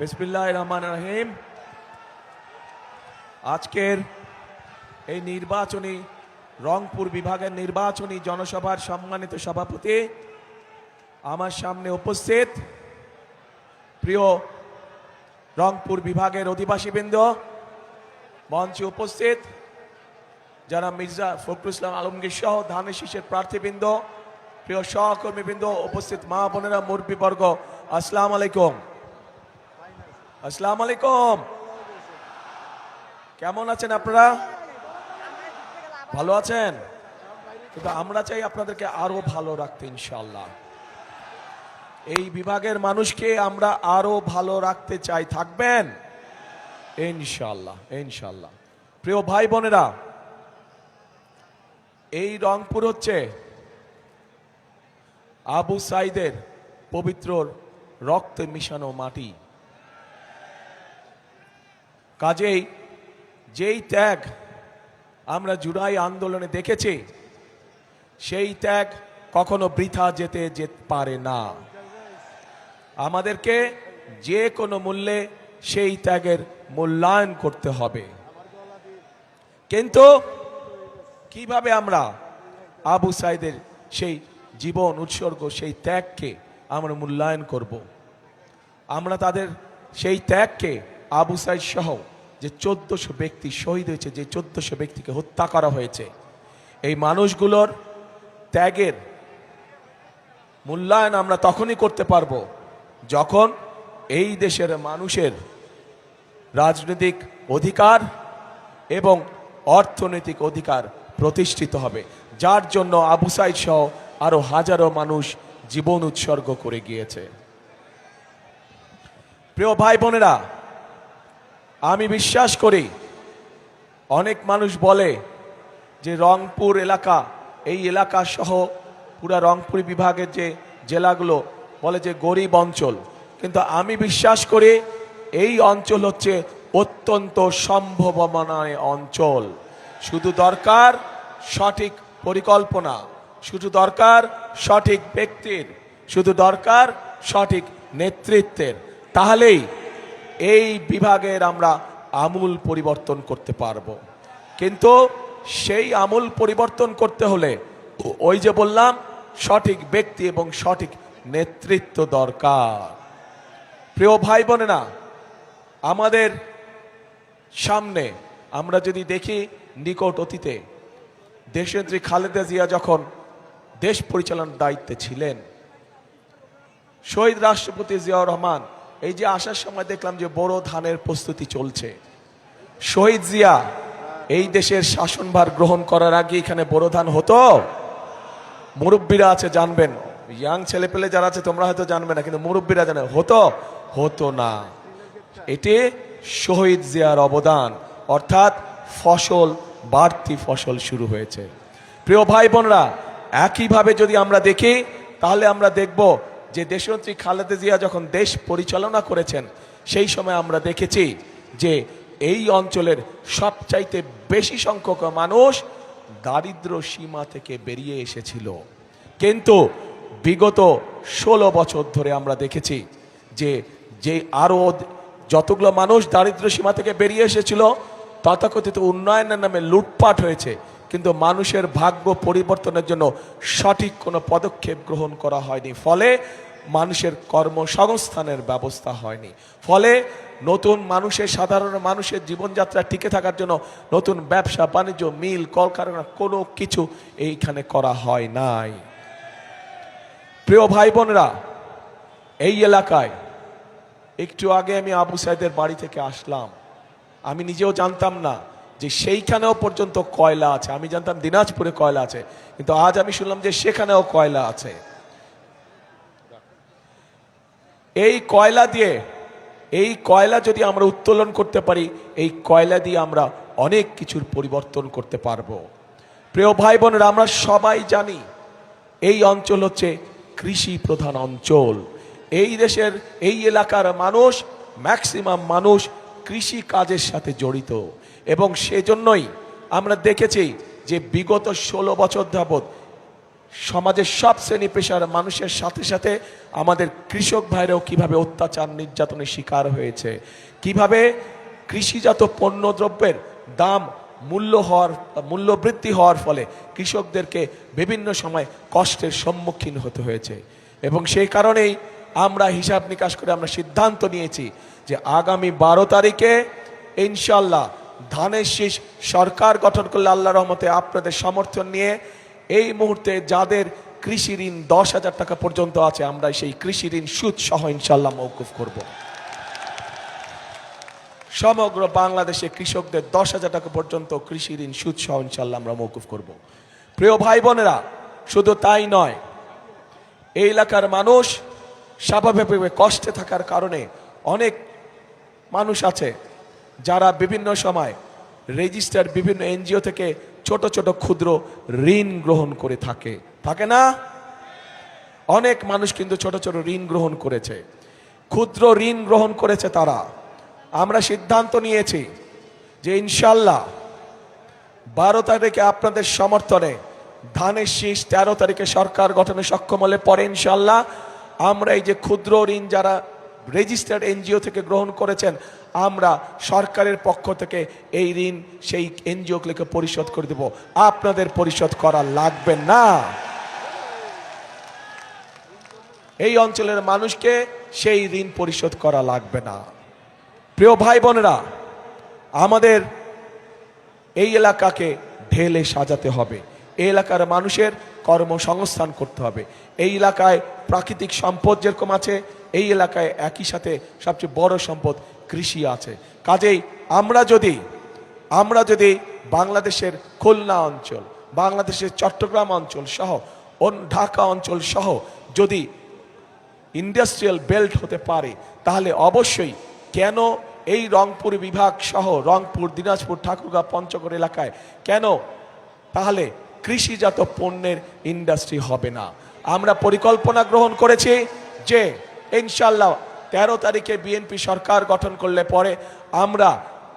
বিসমিল্লাহ রহমান রহিম। আজকের এই নির্বাচনী রংপুর বিভাগের নির্বাচনী জনসভার সম্মানিত সভাপতি আমার সামনে উপস্থিত প্রিয় রংপুর বিভাগের অধিবাসীবৃন্দ, মঞ্চে উপস্থিত যারা মির্জা ফখরুল ইসলাম আলমগীর সহ ধানের শীষের প্রার্থীবৃন্দ, প্রিয় সহকর্মীবৃন্দ, উপস্থিত মা বোনেরা, মুরব্বীবর্গ, আসসালাম আলাইকুম। আসসালাম আলাইকুম। কেমন আছেন আপনারা? ভালো আছেন? কিন্তু আমরা চাই আপনাদেরকে আরও ভালো রাখতে ইনশাল্লাহ এই বিভাগের মানুষকে আমরা আরও ভালো রাখতে চাই। থাকবেন? ইনশাল্লাহ ইনশাল্লাহ প্রিয় ভাই বোনেরা, এই রংপুর হচ্ছে আবু সাইদের পবিত্র রক্তে মিশানো মাটি। কাজেই যেই ত্যাগ আমরা জুড়াই আন্দোলনে দেখেছি, সেই ত্যাগ কখনো বৃথা যেতে যেতে পারে না আমাদেরকে যে কোনো মূল্যে সেই ত্যাগের মূল্যায়ন করতে হবে কিন্তু কীভাবে আমরা আবু সাইদের সেই জীবন উৎসর্গ, সেই ত্যাগকে আমরা মূল্যায়ন করব। আমরা তাদের সেই ত্যাগকে আবু সাইদ সহ যে চোদ্দশো ব্যক্তি শহীদ হয়েছে, যে চোদ্দশো ব্যক্তিকে হত্যা করা হয়েছে, এই মানুষগুলোর ত্যাগের মূল্যায়ন আমরা তখনই করতে পারব যখন এই দেশের মানুষের রাজনৈতিক অধিকার এবং অর্থনৈতিক অধিকার প্রতিষ্ঠিত হবে, যার জন্য আবু সাইদ সহ আরও হাজারো মানুষ জীবন উৎসর্গ করে গিয়েছে। প্রিয় ভাই বোনেরা আমি বিশ্বাস করি, অনেক মানুষ বলে যে রংপুর এলাকা, এই এলাকা সহ পুরা রংপুর বিভাগের যে জেলাগুলো বলে যে গরিব অঞ্চল। কিন্তু আমি বিশ্বাস করি এই অঞ্চল হচ্ছে অত্যন্ত সম্ভাবনায় অঞ্চল। শুধু দরকার সঠিক পরিকল্পনা, শুধু দরকার সঠিক ব্যক্তির, শুধু দরকার সঠিক নেতৃত্বের। তাহলেই এই বিভাগের আমরা আমূল পরিবর্তন করতে পারব। কিন্তু সেই আমূল পরিবর্তন করতে হলে ওই যে বললাম, সঠিক ব্যক্তি এবং সঠিক নেতৃত্ব দরকার। প্রিয় ভাই বোনেরা, আমাদের সামনে আমরা যদি দেখি নিকট অতীতে, দেশনেত্রী খালেদা জিয়া যখন দেশ পরিচালনার দায়িত্বে ছিলেন, শহীদ রাষ্ট্রপতি জিয়াউর রহমান এই যে আসার সময় দেখলাম যে বড় ধানের প্রস্তুতি চলছে। শহীদ জিয়া, এই দেশের শাসনভার গ্রহণ করার আগে এখানে বড় ধান হতো? মুরব্বীরা আছে, জানবেন। ইয়াং ছেলে পেলে যারা আছে, তোমরা হয়তো জানবে না, কিন্তু মুরব্বীরা জানে, হতো? হতো না। এটি শহীদ জিয়ার অবদান। অর্থাৎ ফসল, বাড়তি ফসল শুরু হয়েছে। প্রিয় ভাই বোনরা, একইভাবে যদি আমরা দেখি, তাহলে আমরা দেখব যে দেশনেত্রী খালেদা জিয়া যখন দেশ পরিচালনা করেছেন, সেই সময় আমরা দেখেছি যে এই অঞ্চলের সবচাইতে বেশি সংখ্যক মানুষ দারিদ্র সীমা থেকে বেরিয়ে এসেছিল। কিন্তু বিগত ষোলো বছর ধরে আমরা দেখেছি যে যে আরও যতগুলো মানুষ দারিদ্র সীমা থেকে বেরিয়ে এসেছিল, তথাকথিত উন্নয়নের নামে লুটপাট হয়েছে। কিন্তু মানুষের ভাগ্য পরিবর্তনের জন্য সঠিক কোনো পদক্ষেপ গ্রহণ করা হয়নি। ফলে মানুষের কর্মসংস্থানের ব্যবস্থা হয়নি। ফলে নতুন মানুষের, সাধারণ মানুষের জীবনযাত্রা টিকে থাকার জন্য নতুন ব্যবসা, বাণিজ্য, মিল, কলকারখানা কোনো কিছু এইখানে করা হয় নাই। প্রিয় ভাই বোনেরা, এই এলাকায় একটু আগে আমি আবু সাইদের বাড়ি থেকে আসলাম। আমি নিজেও জানতাম না যে সেইখানেও পর্যন্ত কয়লা আছে। আমি জানতাম দিনাজপুরে কয়লা আছে, কিন্তু আজ আমি শুনলাম যে সেখানেও কয়লা আছে। এই কয়লা দিয়ে, এই কয়লা যদি আমরা উত্তোলন করতে পারি, এই কয়লা দিয়ে আমরা অনেক কিছুর পরিবর্তন করতে পারব। প্রিয় ভাই বোনেরা আমরা সবাই জানি এই অঞ্চল হচ্ছে কৃষি প্রধান অঞ্চল। এই দেশের, এই এলাকার মানুষ ম্যাক্সিমাম মানুষ কৃষি কাজের সাথে জড়িত। এবং সেজন্যই আমরা দেখেছি যে বিগত ষোলো বছর যাবৎ সমাজের সব শ্রেণি পেশার মানুষের সাথে সাথে আমাদের কৃষক ভাইরাও কীভাবে অত্যাচার, নির্যাতনের শিকার হয়েছে, কীভাবে কৃষিজাত পণ্য দ্রব্যের দাম মূল্য হওয়ার মূল্য বৃদ্ধি হওয়ার ফলে কৃষকদেরকে বিভিন্ন সময় কষ্টের সম্মুখীন হতে হয়েছে। এবং সেই কারণেই আমরা হিসাব নিকাশ করে আমরা সিদ্ধান্ত নিয়েছি যে আগামী বারো তারিখে ইনশাল্লাহ ধানের শীষ সরকার গঠন করলে আল্লাহ রহমতে আপনাদের সমর্থন নিয়ে এই মুহূর্তে যাদের কৃষি ঋণ দশ হাজার টাকা পর্যন্ত আছে আমরা সেই কৃষি ঋণ সুদ সহ ইনশাল্লাহ মৌকুফ করব। সমগ্র বাংলাদেশে কৃষকদের দশ হাজার টাকা পর্যন্ত কৃষি ঋণ সুদ সহ ইনশাল্লাহ আমরা মৌকুফ করব। প্রিয় ভাই বোনেরা, শুধু তাই নয়, এই এলাকার মানুষ স্বাভাবিকভাবে কষ্টে থাকার কারণে অনেক মানুষ আছে যারা বিভিন্ন সময় রেজিস্টার বিভিন্ন এনজিও থেকে ছোট ছোট ক্ষুদ্র ঋণ গ্রহণ করে থাকে। থাকে না? অনেক মানুষ কিন্তু ছোট ছোট ঋণ গ্রহণ করেছে। ক্ষুদ্র ঋণ গ্রহণ করেছে তারা। আমরা সিদ্ধান্ত নিয়েছি যে ইনশাল্লাহ বারো তারিখে আপনাদের সমর্থনে ধানের শীষ তেরো তারিখে সরকার গঠনে সক্ষম হলে পরে ইনশাল্লাহ আমরা এই যে ক্ষুদ্র ঋণ যারা রেজিস্টার্ড এনজিও থেকে গ্রহণ করেছেন, আমরা সরকারের পক্ষ থেকে এই ঋণ, সেই এনজিওগুলোকে পরিশোধ করে দেব। আপনাদের পরিশোধ করা লাগবে না। এই অঞ্চলের মানুষকে সেই ঋণ পরিশোধ করা লাগবে না। প্রিয় ভাই বোনেরা, আমাদের এই এলাকাকে ঢেলে সাজাতে হবে। এই এলাকার মানুষের কর্মসংস্থান করতে হবে। এই এলাকায় প্রাকৃতিক সম্পদ যেরকম আছে, এই এলাকায় একই সাথে সবচেয়ে বড় সম্পদ কৃষি আছে। কাজেই আমরা যদি আমরা যদি বাংলাদেশের খুলনা অঞ্চল, বাংলাদেশের চট্টগ্রাম অঞ্চল সহ ঢাকা অঞ্চল সহ যদি ইন্ডাস্ট্রিয়াল বেল্ট হতে পারে, তাহলে অবশ্যই কেন এই রংপুর বিভাগ সহ রংপুর, দিনাজপুর, ঠাকুরগাঁ, পঞ্চগড় এলাকায়, কেন? তাহলে কৃষিজাত পণ্যের ইন্ডাস্ট্রি হবে না। আমরা পরিকল্পনা গ্রহণ করেছি যে ইনশাল্লাহ তেরো তারিখে বিএনপি সরকার গঠন করলে পরে আমরা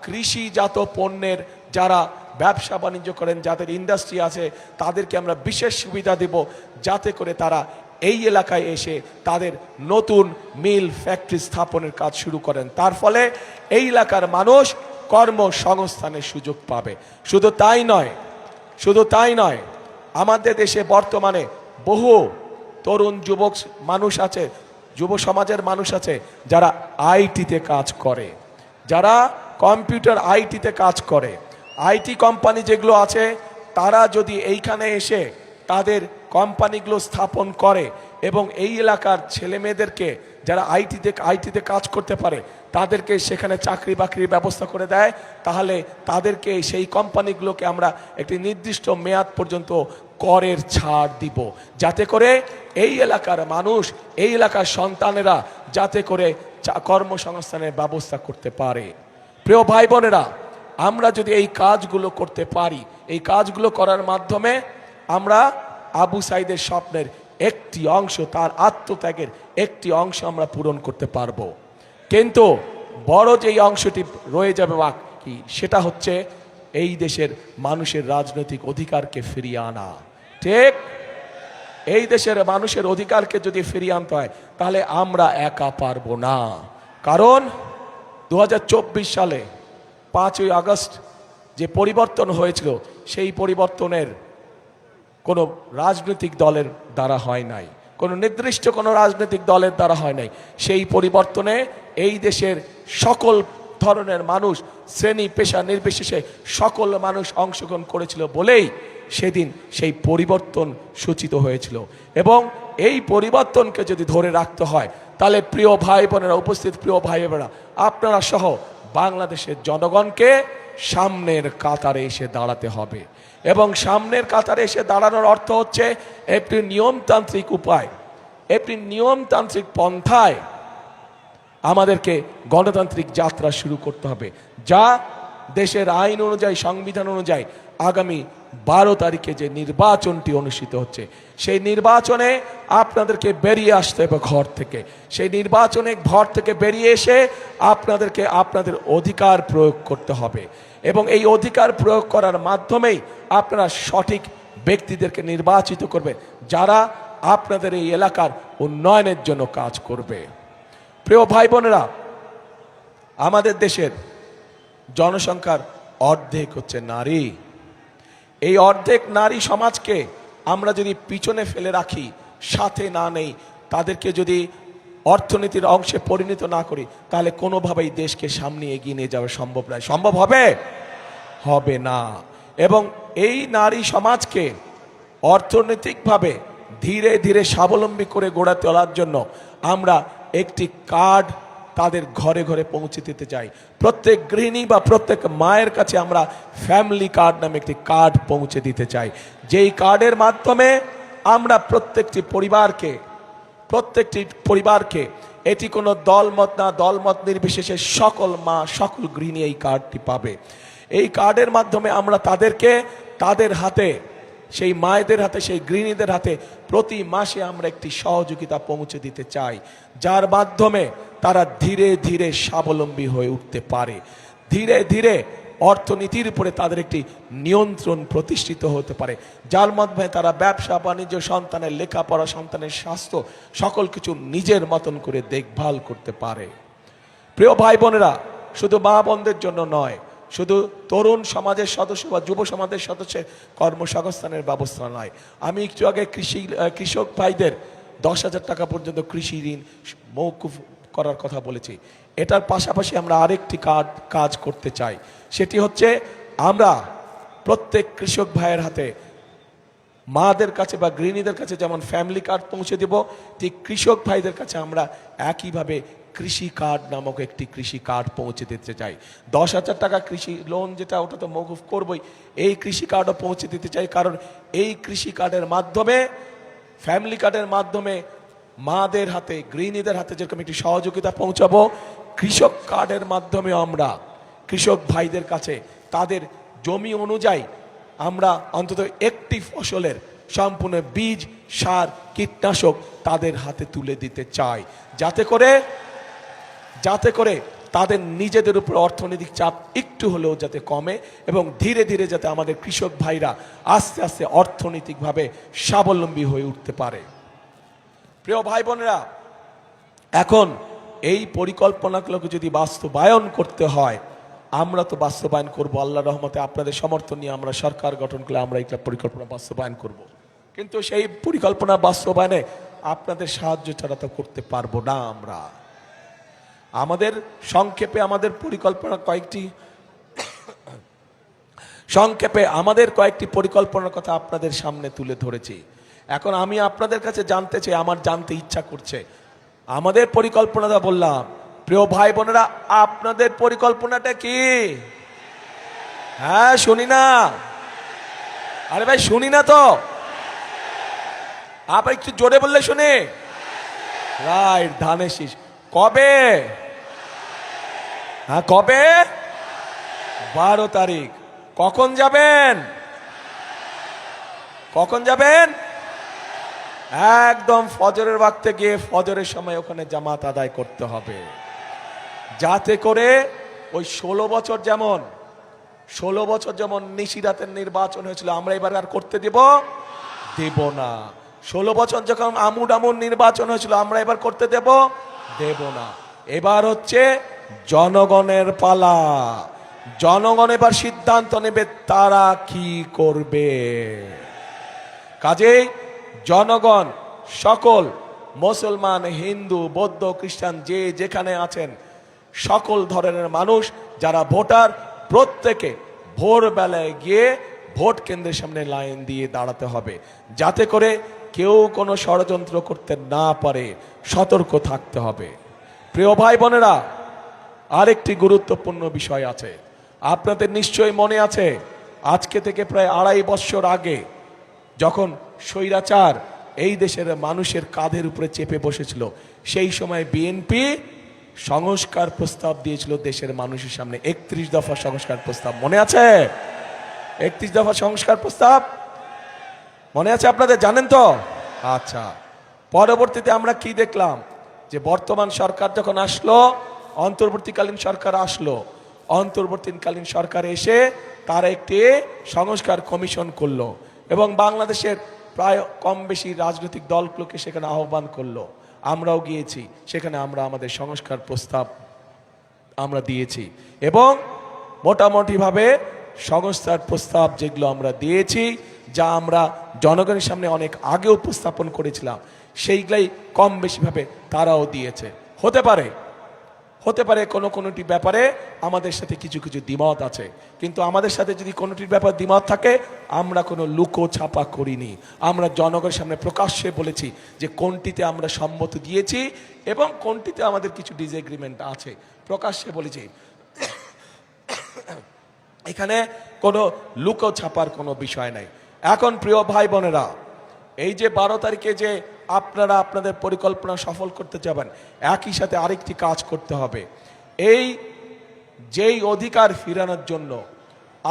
কৃষিজাত পণ্যের যারা ব্যবসা বাণিজ্য করেন, যাদের ইন্ডাস্ট্রি আছে, তাদেরকে আমরা বিশেষ সুবিধা দেব যাতে করে তারা এই এলাকায় এসে তাদের নতুন মিল ফ্যাক্টরি স্থাপনের কাজ শুরু করেন। তার ফলে এই এলাকার মানুষ কর্মসংস্থানের সুযোগ পাবে। শুধু তাই নয় শুধু তাই নয়, আমাদের দেশে বর্তমানে বহু তরুণ যুবক মানুষ আছে, যুব সমাজের মানুষ আছে যারা আইটিতে কাজ করে। যারা কম্পিউটার আইটিতে কাজ করে। আইটি কোম্পানি যেগুলো আছে, তারা যদি এইখানে এসে তাদের কোম্পানিগুলো স্থাপন করে এবং এই এলাকার ছেলে মেয়েদেরকে যারা আইটিতে আইটিতে কাজ করতে পারে, তাদেরকে সেখানে চাকরি বাকরির ব্যবস্থা করে দেয়। তাহলে তাদেরকে সেই কোম্পানিগুলোকে আমরা একটি নির্দিষ্ট মেয়াদ পর্যন্ত করের ছাড় দিব। যাতে করে এই এলাকার মানুষ, এই এলাকার সন্তানেরা যাতে করে কর্মসংস্থানের ব্যবস্থা করতে পারে। প্রিয় ভাই বোনেরা আমরা যদি এই কাজগুলো করতে পারি, এই কাজগুলো করার মাধ্যমে আমরা আবু সাইদের স্বপ্নের একটি অংশ তার আত্মত্যাগের একটি অংশ আমরা পূরণ করতে পারব। কিন্তু বড় যেই অংশটি রয়ে যাবে বাকি সেটা হচ্ছে এই দেশের মানুষের রাজনৈতিক অধিকারকে ফিরিয়ে আনা। ঠিক? এই দেশের মানুষের অধিকারকে যদি ফিরিয়ে আনতে হয়, তাহলে আমরা একা পারব না। কারণ দু হাজার চব্বিশ সালে পাঁচই আগস্ট যে পরিবর্তন হয়েছিল, সেই পরিবর্তনের কোনো রাজনৈতিক দলের দ্বারা হয় নাই। কোনো নির্দিষ্ট কোনো রাজনৈতিক দলের দ্বারা হয় নাই। সেই পরিবর্তনে এই দেশের সকল ধরনের মানুষ শ্রেণি, পেশা নির্বিশেষে সকল মানুষ অংশগ্রহণ করেছিল বলেই সেদিন সেই পরিবর্তন সূচিত হয়েছিল। এবং এই পরিবর্তনকে যদি ধরে রাখতে হয়, তাহলে প্রিয় ভাই বোনেরা, উপস্থিত প্রিয় ভাই বোনেরা, আপনারা সহ বাংলাদেশের জনগণকে সামনের কাতারে এসে দাঁড়াতে হবে। এবং সামনের কাতারে এসে দাঁড়ানোর অর্থ হচ্ছে একটি নিয়মতান্ত্রিক উপায়। একটি নিয়মতান্ত্রিক পন্থায় আমাদেরকে গণতান্ত্রিক যাত্রা শুরু করতে হবে। যা দেশের আইন অনুযায়ী, সংবিধান অনুযায়ী আগামী বারো তারিখে যে নির্বাচনটি অনুষ্ঠিত হচ্ছে, সেই নির্বাচনে আপনাদেরকে বেরিয়ে আসতে হবে ঘর থেকে। সেই নির্বাচনে ঘর থেকে বেরিয়ে এসে আপনাদেরকে আপনাদের অধিকার প্রয়োগ করতে হবে। এবং এই অধিকার প্রয়োগ করার মাধ্যমেই আপনারা সঠিক ব্যক্তিদেরকে নির্বাচিত করবে, যারা আপনাদের এই এলাকার উন্নয়নের জন্য কাজ করবে। প্রিয় ভাই বোনেরা আমাদের দেশের জনসংখ্যার অর্ধেক হচ্ছে নারী। এই অর্ধেক নারী সমাজকে আমরা যদি পিছনে ফেলে রাখি, সাথে না নেই, তাদেরকে যদি অর্থনীতির অংশে পরিণত না করি, তাহলে কোনোভাবেই দেশকে সামনে এগিয়ে নিয়ে যাওয়া সম্ভব নয়। সম্ভব হবে? হবে না। এবং এই নারী সমাজকে অর্থনৈতিকভাবে ধীরে ধীরে স্বাবলম্বী করে গড়ে তোলার জন্য আমরা একটি কার্ড তাদের ঘরে ঘরে পৌঁছে দিতে চাই। প্রত্যেক গৃহিণী বা প্রত্যেক মায়ের কাছে আমরা ফ্যামিলি কার্ড নামে একটি কার্ড পৌঁছে দিতে চাই। যেই কার্ডের মাধ্যমে আমরা প্রত্যেকটি পরিবারকে প্রত্যেকটি পরিবারকে এটি কোনো দলমত না, দলমত নির্বিশেষে সকল মা, সকল গৃহিণী এই কার্ডটি পাবে। এই কার্ডের মাধ্যমে আমরা তাদেরকে, তাদের হাতে, সেই মায়েদের হাতে, সেই গৃহিণীদের হাতে প্রতি মাসে আমরা একটি সহযোগিতা পৌঁছে দিতে চাই, যার মাধ্যমে তারা ধীরে ধীরে স্বাবলম্বী হয়ে উঠতে পারে। ধীরে ধীরে অর্থনীতির উপরে তাদের একটি নিয়ন্ত্রণ প্রতিষ্ঠিত হতে পারে। যার মাধ্যমে তারা ব্যবসা, বাণিজ্য, সন্তানের লেখাপড়া, সন্তানের স্বাস্থ্য সকল কিছু নিজের মতন করে দেখভাল করতে পারে। প্রিয় ভাই বোনেরা শুধু মা বোনদের জন্য নয়, শুধু তরুণ সমাজের সদস্য বা যুব সমাজের সদস্যের কর্মসংস্থানের ব্যবস্থা নয়। আমি একটু আগে কৃষি কৃষক ভাইদের দশ হাজার টাকা পর্যন্ত কৃষি ঋণ মৌকুফ করার কথা বলেছি। এটার পাশাপাশি আমরা আরেকটি কাজ কাজ করতে চাই। সেটি হচ্ছে আমরা প্রত্যেক কৃষক ভাইয়ের হাতে মাদের কাছে বা গৃহিণীদের কাছে যেমন ফ্যামিলি কার্ড পৌঁছে দেব, ঠিক কৃষক ভাইদের কাছে আমরা একইভাবে কৃষি কার্ড নামক একটি কৃষি কার্ড পৌঁছে দিতে চাই। দশ হাজার টাকা কৃষি লোন যেটা ওটা তো মৌকুফ করবই, এই কৃষি কার্ডও পৌঁছে দিতে চাই। কারণ এই কৃষি কার্ডের মাধ্যমে ফ্যামিলি কার্ডের মাধ্যমে মাদের হাতে, গৃহিণীদের হাতে যেরকম একটি সহযোগিতা পৌঁছাবো, কৃষক কার্ডের মাধ্যমে আমরা, কৃষক ভাইদের কাছে, তাদের জমি অনুযায়ী আমরা অন্তত একটি ফসলের সম্পূর্ণ বীজ, সার, কীটনাশক তাদের হাতে তুলে দিতে চাই। যাতে করে যাতে করে তাদের নিজেদের উপর অর্থনৈতিক চাপ একটু হলেও যাতে কমে এবং ধীরে ধীরে যাতে আমাদের কৃষক ভাইরা আস্তে আস্তে অর্থনৈতিকভাবে স্বাবলম্বী হয়ে উঠতে পারে। প্রিয় ভাই বোনেরা, এখন এই পরিকল্পনাগুলোকে যদি বাস্তবায়ন করতে হয়, আমরা তো বাস্তবায়ন করব আল্লাহ রহমতে আপনাদের সমর্থন নিয়ে আমরা সরকার গঠন করলে আমরা একটা পরিকল্পনা বাস্তবায়ন করব। কিন্তু সেই পরিকল্পনা বাস্তবায়নে আপনাদের সাহায্য ছাড়া তো করতে পারব না আমরা আমাদের সংক্ষেপে আমাদের পরিকল্পনা কয়েকটি, সংক্ষেপে আমাদের কয়েকটি পরিকল্পনার কথা আপনাদের সামনে তুলে ধরেছি এখন আমি আপনাদের কাছে জানতে চাই, আমার জানতে ইচ্ছা করছে। আমাদের পরিকল্পনাটা বললাম, প্রিয় ভাই বোনেরা, আপনাদের পরিকল্পনাটা কি? হ্যাঁ শুনি না। আরে ভাই, শুনি না তো। আবার একটু জোরে বললে শুনি। রাইট, ধানের শীষ। কবে? হ্যাঁ কবে? বারো তারিখ। কখন যাবেন? কখন যাবেন? একদম ফজরের বাক্তে গিয়ে ফজরের সময় ওখানে জামাত আদায় করতে হবে। যাতে করে ওই ষোলো বছর যেমন, ষোলো বছর যেমন নিশিরাতের নির্বাচন হয়েছিল, আমরা এবার আর করতে দেব? দেব না। ষোলো বছর যখন আমুড আমুর নির্বাচন হয়েছিল, আমরা এবার করতে দেব? দেব না। এবার হচ্ছে জনগণের পালা। জনগণ এবার সিদ্ধান্ত নেবে তারা কি করবে। কাজেই জনগণ, সকল, মুসলমান, হিন্দু, বৌদ্ধ, খ্রিস্টান, যে যেখানে আছেন, সকল ধরনের মানুষ যারা ভোটার, প্রত্যেকে ভোরবেলায় গিয়ে ভোট কেন্দ্রের সামনে লাইন দিয়ে দাঁড়াতে হবে। যাতে করে কেউ কোনো ষড়যন্ত্র করতে না পারে, সতর্ক থাকতে হবে। প্রিয় ভাই বোনেরা আরেকটি গুরুত্বপূর্ণ বিষয় আছে। আপনাদের নিশ্চয়ই মনে আছে, আজকে থেকে প্রায় আড়াই বছর আগে যখন স্বৈরাচার এই দেশের মানুষের কাঁধের উপরে চেপে বসেছিল, সেই সময় বিএনপি সংস্কার প্রস্তাব দিয়েছিল দেশের মানুষের সামনে। একত্রিশ দফা সংস্কার প্রস্তাব, মনে আছে? একত্রিশ দফা সংস্কার প্রস্তাব? মনে আছে আপনাদের, জানেন তো? আচ্ছা পরবর্তীতে আমরা কি দেখলাম? যে বর্তমান সরকার যখন আসলো, অন্তর্বর্তীকালীন সরকার আসলো, অন্তর্বর্তীকালীন সরকার এসে তারা একটি সংস্কার কমিশন করল। এবং বাংলাদেশের প্রায় কম বেশি রাজনৈতিক দলগুলোকে সেখানে আহ্বান করল। আমরাও গিয়েছি, সেখানে আমরা আমাদের সংস্কার প্রস্তাব আমরা দিয়েছি। এবং মোটামুটিভাবে সংস্থার প্রস্তাব যেগুলো আমরা দিয়েছি, যা আমরা জনগণের সামনে অনেক আগে উপস্থাপন করেছিলাম, সেইগুলাই কম বেশিভাবে তারাও দিয়েছে। হতে পারে হতে পারে কোনো কোনোটি ব্যাপারে আমাদের সাথে কিছু কিছু দ্বিমত আছে। কিন্তু আমাদের সাথে যদি কোনোটির ব্যাপার দ্বিমত থাকে, আমরা কোনো লুকো ছাপা করিনি। আমরা জনগণের সামনে প্রকাশ্যে বলেছি যে কোনটিতে আমরা সম্মত দিয়েছি এবং কোনটিতে আমাদের কিছু ডিসএগ্রিমেন্ট আছে। প্রকাশ্যে বলেছি। এখানে কোনো লুকো ছাপার কোনো বিষয় নাই। এখন প্রিয় ভাই বোনেরা এই যে বারো তারিখে যে আপনারা আপনাদের পরিকল্পনা সফল করতে যাবেন, একই সাথে আরেকটি কাজ করতে হবে। এই যেই অধিকার ফিরানোর জন্য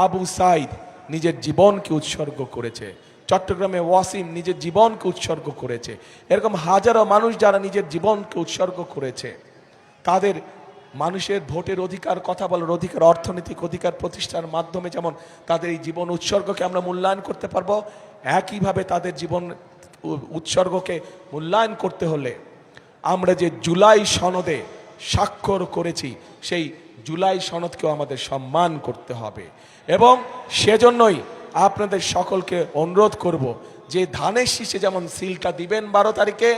আবু সাইদ নিজের জীবনকে উৎসর্গ করেছে, চট্টগ্রামে ওয়াসিম নিজের জীবনকে উৎসর্গ করেছে, এরকম হাজারো মানুষ যারা নিজের জীবনকে উৎসর্গ করেছে, তাদের মানুষের ভোটের অধিকার, কথা বলার অধিকার, অর্থনৈতিক অধিকার প্রতিষ্ঠার মাধ্যমে যেমন তাদের এই জীবন উৎসর্গকে আমরা মূল্যায়ন করতে পারব, একইভাবে তাদের জীবন উৎসর্গকে মূল্যায়ন করতে হলে আমরা যে জুলাই সনদে স্বাক্ষর করেছি, সেই জুলাই সনদকেও আমাদের সম্মান করতে হবে। এবং সেজন্যই আপনাদের সকলকে অনুরোধ করব যে ধানের শীষে যেমন সিলটা দিবেন বারো তারিখে,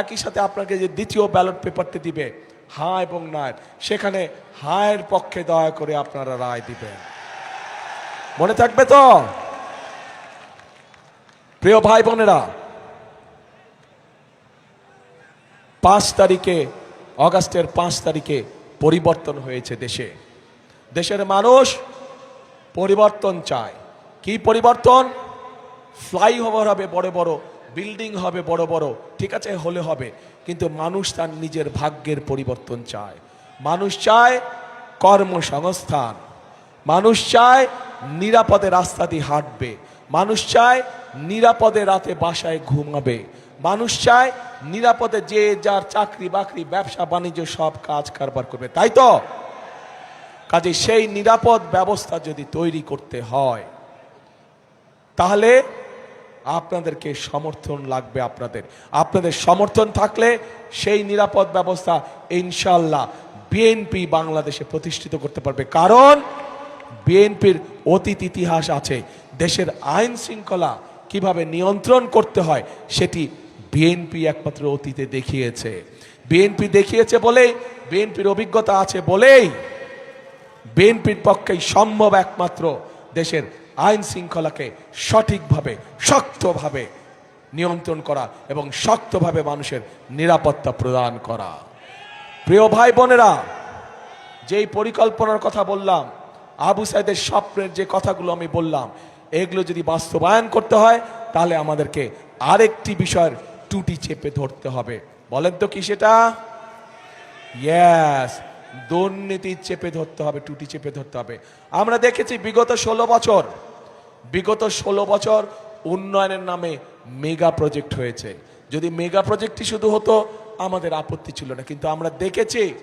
একই সাথে আপনাকে যে দ্বিতীয় ব্যালট পেপারটি দিবে হ্যাঁ এবং না সেখানে হায়ের পক্ষে দয়া করে আপনারা রায় দিবেন। মনে থাকবে তো? প্রিয় ভাই বোনেরা, পাঁচ তারিখে, অগাস্টের পাঁচ তারিখে পরিবর্তন হয়েছে দেশে। দেশের মানুষ পরিবর্তন চায়। কি পরিবর্তন? ফ্লাইওভার হবে বড় বড় বিল্ডিং হবে বড় বড়, ঠিক আছে, হলে হবে। কিন্তু মানুষ তার নিজের ভাগ্যের পরিবর্তন চায়। মানুষ চায় কর্মসংস্থান। মানুষ চায় নিরাপদে রাস্তা দিয়ে হাঁটবে। মানুষ চায় নিরাপদে রাতে বাসায় ঘুমাবে। মানুষ চায় নিরাপদে যে যার চাকরি বাকরি, ব্যবসা, বাণিজ্য, সব কাজ কারবার করবে। তাই তো? কাজে সেই নিরাপদ ব্যবস্থা যদি তৈরি করতে হয়, তাহলে আপনাদেরকে সমর্থন লাগবে আপনাদের। আপনাদের সমর্থন থাকলে সেই নিরাপদ ব্যবস্থা ইনশাল্লাহ বিএনপি বাংলাদেশে প্রতিষ্ঠিত করতে পারবে। কারণ বিএনপির অতীত ইতিহাস আছে। দেশের আইন শৃঙ্খলা কীভাবে নিয়ন্ত্রণ করতে হয় সেটি বিএনপি একমাত্র অতীতে দেখিয়েছে। বিএনপি দেখিয়েছে বলেই, বিএনপির অভিজ্ঞতা আছে বলেই বিএনপির পক্ষেই সম্ভব একমাত্র দেশের আইন শৃঙ্খলাকে সঠিকভাবে, শক্তভাবে নিয়ন্ত্রণ করা এবং শক্তভাবে মানুষের নিরাপত্তা প্রদান করা। প্রিয় ভাই বোনেরা, যেই পরিকল্পনার কথা বললাম, আবু সাইদের স্বপ্নের যে কথাগুলো আমি বললাম, এগুলো যদি বাস্তবায়ন করতে হয়, তাহলে আমাদেরকে আরেকটি বিষয়ের টুটি চেপে ধরতে হবে। বলেন তো কি সেটা? ইয়াস দুর্নীতি চেপে ধরতে হবে, টুটি চেপে ধরতে হবে। আমরা দেখেছি বিগত ষোলো বছর বিগত ষোলো বছর উন্নয়নের নামে মেগা প্রজেক্ট হয়েছে। যদি মেগা প্রজেক্টই শুধু হতো, আমাদের আপত্তি ছিল না। কিন্তু আমরা দেখেছি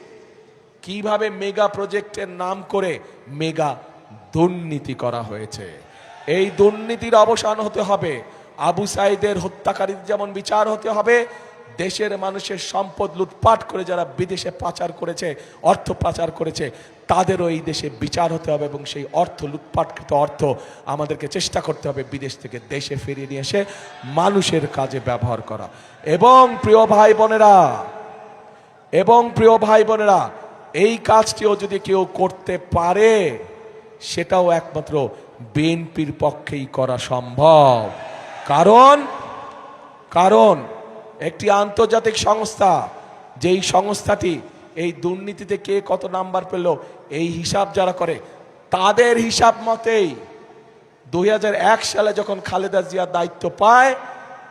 কীভাবে মেগা প্রজেক্টের নাম করে মেগা দুর্নীতি করা হয়েছে। এই দুর্নীতির অবসান হতে হবে, আবু সাইদের হত্যাকারীর যেমন বিচার হতে হবে দেশের মানুষের সম্পদ লুটপাট করে যারা বিদেশে পাচার করেছে, অর্থ পাচার করেছে, তাদেরও এই দেশে বিচার হতে হবে এবং সেই অর্থ, লুটপাটকৃত অর্থ আমাদেরকে চেষ্টা করতে হবে বিদেশ থেকে দেশে ফিরিয়ে নিয়ে এসে মানুষের কাজে ব্যবহার করা। এবং প্রিয় ভাই বোনেরা, এবং প্রিয় ভাই বোনেরা, এই কাজটিও যদি কেউ করতে পারে, সেটাও একমাত্র বিএনপির পক্ষেই করা সম্ভব। কারণ কারণ একটি আন্তর্জাতিক সংস্থা, যেই সংস্থাটি এই দুর্নীতিতে কে কত নাম্বার পেল, এই হিসাব যারা করে, তাদের হিসাব মতেই দু হাজার এক সালে যখন খালেদা জিয়া দায়িত্ব পায়,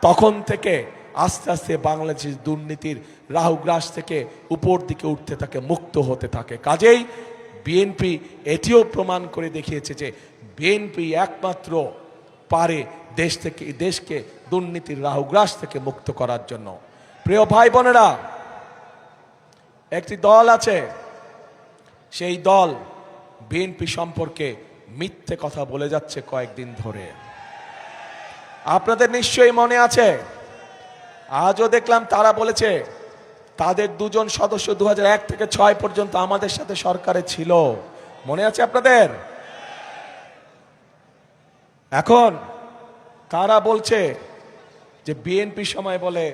তখন থেকে আস্তে আস্তে বাংলাদেশ দুর্নীতির রাহুগ্রাস থেকে উপর দিকে উঠতে থাকে, মুক্ত হতে থাকে। কাজেই বিএনপি এটিও প্রমাণ করে দেখিয়েছে যে বিএনপি একমাত্র পারে দেশ থেকে দেশকে দুর্নীতির রাহুগ্রাস থেকে মুক্ত করার জন্য। প্রিয় ভাই বোনেরা, একটি দল আছে, সেই দল বিএনপি সম্পর্কে মিথ্যে কথা বলে যাচ্ছে কয়েকদিন ধরে। আপনাদের নিশ্চয়ই মনে আছে, আজও দেখলাম তারা বলেছে, তাদের দুজন সদস্য দু হাজার এক থেকে ছয় পর্যন্ত আমাদের সাথে সরকারে ছিল। মনে আছে আপনাদের? এখন তারা বলছে যে বিএনপি সময় বলে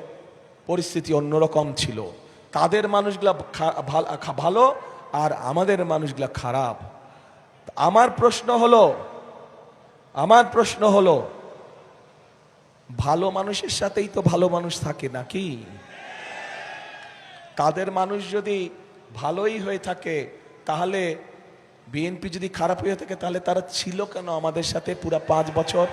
পরিস্থিতি অন্যরকম ছিল। তাদের মানুষগুলা ভালো আর আমাদের মানুষগুলা খারাপ। আমার প্রশ্ন হলো, আমার প্রশ্ন হলো, ভালো মানুষের সাথেই তো ভালো মানুষ থাকে নাকি? তাদের মানুষ যদি ভালোই হয়ে থাকে, তাহলে বিএনপি যদি খারাপ হয়ে থাকে, তাহলে তারা ছিল কেন আমাদের সাথে পুরা পাঁচ বছর?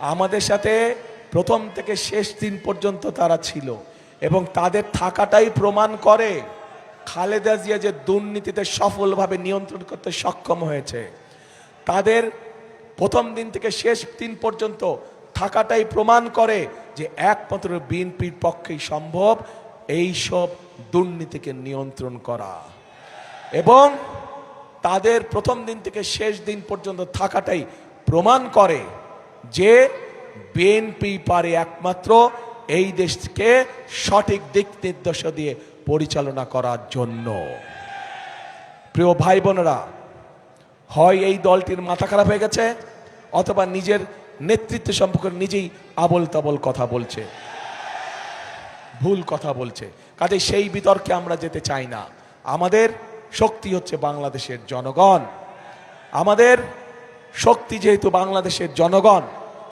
আমাদের সাথে প্রথম থেকে শেষ দিন পর্যন্ত তারা ছিল এবং তাদের থাকাটাই প্রমাণ করে খালেদা জিয়া যে দুর্নীতিতে সফলভাবে নিয়ন্ত্রণ করতে সক্ষম হয়েছে। তাদের প্রথম দিন থেকে শেষ দিন পর্যন্ত থাকাটাই প্রমাণ করে যে একমাত্র বিএনপির পক্ষেই সম্ভব এই সব দুর্নীতিকে নিয়ন্ত্রণ করা। এবং তাদের প্রথম দিন থেকে শেষ দিন পর্যন্ত থাকাটাই প্রমাণ করে যে বিএনপি পারে একমাত্র এই দেশকে সঠিক দিক নির্দেশ দিয়ে পরিচালনা করার জন্য। প্রিয় ভাই বোনেরা, হয় এই দলটির মাথা খারাপ হয়ে গেছে, অথবা নিজের নেতৃত্ব সম্পর্কে নিজেই আবল তাবল কথা বলছে, ভুল কথা বলছে। কাজে সেই বিতর্কে আমরা যেতে চাই না। আমাদের শক্তি হচ্ছে বাংলাদেশের জনগণ। আমাদের শক্তি যেহেতু বাংলাদেশের জনগণ,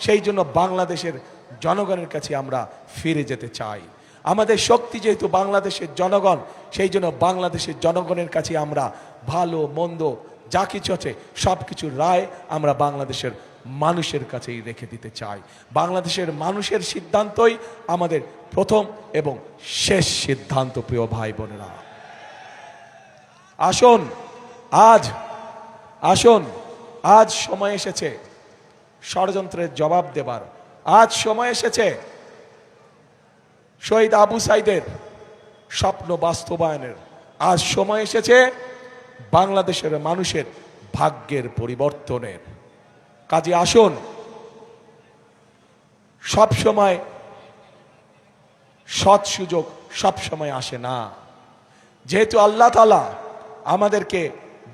সেই জন্য বাংলাদেশের জনগণের কাছে আমরা ফিরে যেতে চাই। আমাদের শক্তি যেহেতু বাংলাদেশের জনগণ, সেই জন্য বাংলাদেশের জনগণের কাছে আমরা ভালো, মন্দ যা কিছু আছে সব কিছুর রায় আমরা বাংলাদেশের মানুষের কাছেই রেখে দিতে চাই। বাংলাদেশের মানুষের সিদ্ধান্তই আমাদের প্রথম এবং শেষ সিদ্ধান্ত, প্রিয় ভাই বোনেরা। আসুন, আজ আসুন। আজ সময় এসেছে ষড়যন্ত্রের জবাব দেবার। আজ সময় এসেছে শহীদ আবু সাইদের স্বপ্ন বাস্তবায়নের। আজ সময় এসেছে বাংলাদেশের মানুষের ভাগ্যের পরিবর্তনের। কাজে আসুন। সব সময় সৎ সুযোগ সব সময় আসে না। যেহেতু আল্লাহ তালা আমাদেরকে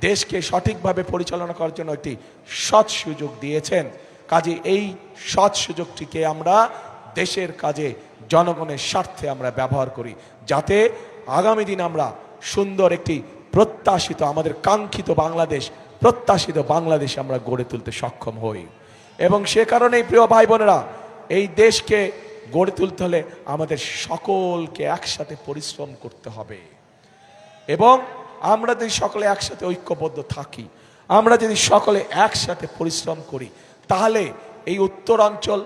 দেশকে সঠিকভাবে পরিচালনা করার জন্য একটি সৎ সুযোগ দিয়েছেন। কাজে এই সৎ সুযোগটিকে আমরা দেশের কাজে, জনগণের স্বার্থে আমরা ব্যবহার করি। যাতে আগামী দিন আমরা সুন্দর একটি প্রত্যাশিত, আমাদের কাঙ্ক্ষিত বাংলাদেশ, প্রত্যাশিত বাংলাদেশ আমরা গড়ে তুলতে সক্ষম হই। এবং সে কারণেই, প্রিয় ভাই বোনেরা এই দেশকে গড়ে তুলতে হলে আমাদের সকলকে একসাথে পরিশ্রম করতে হবে। এবং আমরা যদি সকলে একসাথে ঐক্যবদ্ধ থাকি, আমরা যদি সকলে একসাথে পরিশ্রম করি, তাহলে এই উত্তরাঞ্চল,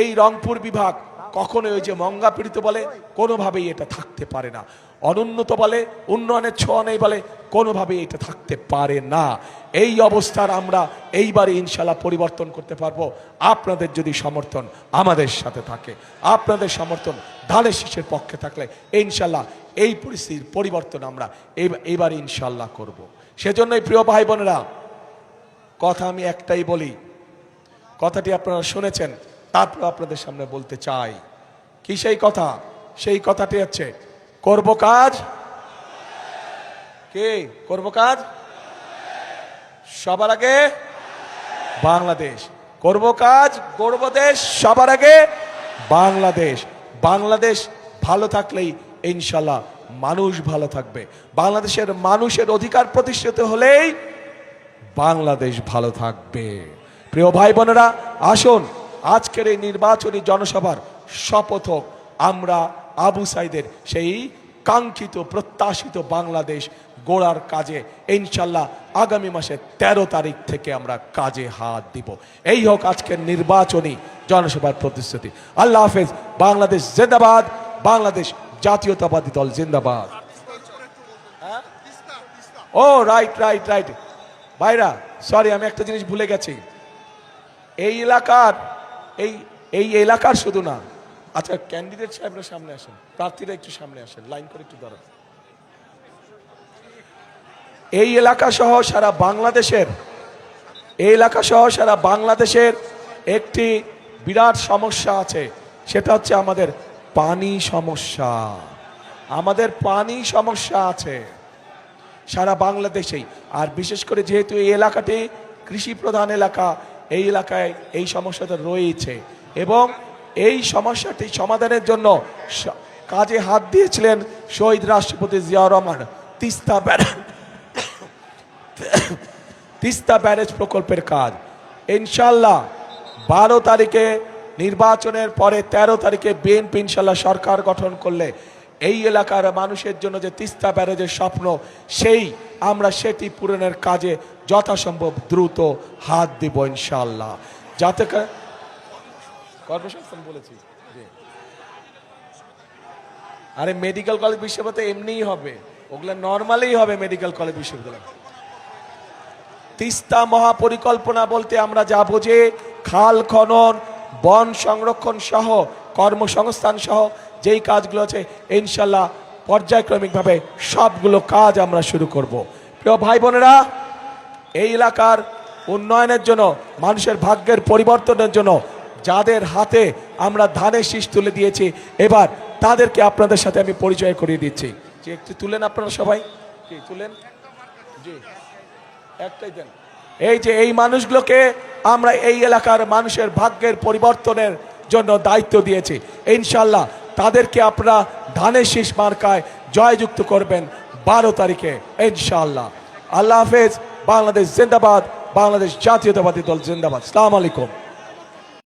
এই রংপুর বিভাগ কখনো ওই যে মঙ্গাপীড়িত বলে কোনোভাবেই এটা থাকতে পারে না। অনুন্নত বলে, উন্নয়নের ছোঁয়া নেই বলে কোনোভাবেই এটা থাকতে পারে না। এই অবস্থার আমরা এইবারে ইনশাল্লাহ পরিবর্তন করতে পারব। আপনাদের যদি সমর্থন আমাদের সাথে থাকে, আপনাদের সমর্থন ধানের শীষের পক্ষে থাকলে ইনশাল্লাহ এই পরিস্থিতির পরিবর্তন আমরা এই- এইবারে ইনশাল্লাহ করব। সেজন্যই প্রিয় ভাই বোনেরা, কথা আমি একটাই বলি, কথাটি আপনারা শুনেছেন, তারপর আপনাদের সামনে বলতে চাই, কি সেই কথা? সেই কথাটি হচ্ছে, করব কাজ? কে? করব কাজ? সবার আগে বাংলাদেশ। করব কাজ করব দেশ, সবার আগে বাংলাদেশ। বাংলাদেশ ভালো থাকলেই ইনশাল্লাহ মানুষ ভালো থাকবে। বাংলাদেশের মানুষের অধিকার প্রতিষ্ঠিত হলেই বাংলাদেশ ভালো থাকবে। প্রিয় ভাই বোনেরা, আসুন, আজকের এই নির্বাচনী জনসভার শপথ আমরা আবু সাইদের সেই কাঙ্ক্ষিত, প্রত্যাশিত বাংলাদেশ গোড়ার কাজে। ইনশাল্লাহ আগামী মাসের ১৩ তারিখ থেকে আমরা কাজে হাত দিব। এই হোক আজকের নির্বাচনী জনসভার প্রতিশ্রুতি। আল্লাহ হাফেজ, বাংলাদেশ জিন্দাবাদ, বাংলাদেশ জাতীয়তাবাদী দল জিন্দাবাদ। ও রাইট রাইট রাইট ভাইরা সরি আমি একটা জিনিস ভুলে গেছি। এই এলাকার, এই এই এলাকার শুধু না। আচ্ছা ক্যান্ডিডেট সাহেবরা সামনে আসেন। প্রার্থীরা একটু সামনে আসেন। লাইন করে একটু দাঁড়ান। এই এলাকা সহ সারা বাংলাদেশের, এই এলাকা সহ সারা বাংলাদেশের একটি বিরাট সমস্যা আছে। সেটা হচ্ছে আমাদের পানি সমস্যা। আমাদের পানি সমস্যা আছে সারা বাংলাদেশেই। আর বিশেষ করে যেহেতু এই এলাকাটি কৃষি প্রধান এলাকা, এই এলাকায় এই সমস্যাটা রয়েছে। এবং এই সমস্যাটি সমাধানের জন্য কাজে হাত দিয়েছিলেন শহীদ রাষ্ট্রপতি জিয়াউর রহমান, তিস্তা ব্যারাজ তিস্তা ব্যারেজ প্রকল্পের কাজ। ইনশাল্লাহ বারো তারিখে নির্বাচনের পরে ১৩ তারিখে বিএনপি ইনশাল্লাহ সরকার গঠন করলে এই এলাকার মানুষের জন্য যে তিস্তা ব্যারেজের স্বপ্ন, সেই আমরা সেটি পূরণের কাজে যথাসম্ভব দ্রুত হাত দিব ইনশাল্লাহ যাতে করে কর্মসংস্থান বলেছি। আরে মেডিকেল কলেজ বিশ্ববিদ্যালয় এমনিই হবে। ওগুলো নর্মালি হবে মেডিকেল কলেজ বিশ্ববিদ্যালয়। তিস্তা মহাপরিকল্পনা বলতে আমরা যা বুঝি খাল খনন, বন সংরক্ষণ সহ, কর্মসংস্থান সহ যেই কাজগুলো আছে ইনশাল্লাহ পর্যায়ক্রমিকভাবে সবগুলো কাজ আমরা শুরু করব। প্রিয় ভাই বোনেরা, এই এলাকার উন্নয়নের জন্য, মানুষের ভাগ্যের পরিবর্তনের জন্য যাদের হাতে আমরা ধানের শীষ তুলে দিয়েছি, এবার তাদেরকে আপনাদের সাথে আমি পরিচয় করিয়ে দিচ্ছি। যে একটু তুলেন আপনারা সবাই। তুলেন। জি। একটাই দেন। এই যে এই মানুষগুলোকে আমরা এই এলাকার মানুষের ভাগ্যের পরিবর্তনের জন্য দায়িত্ব দিয়েছি। ইনশাল্লাহ তাদেরকে আপনারা ধানের শীষ মার্কায় জয়যুক্ত করবেন বারো তারিখে ইনশাল্লাহ আল্লাহ হাফেজ, বাংলাদেশ জিন্দাবাদ, বাংলাদেশ জাতীয়তাবাদী দল জিন্দাবাদ। সালাম আলাইকুম।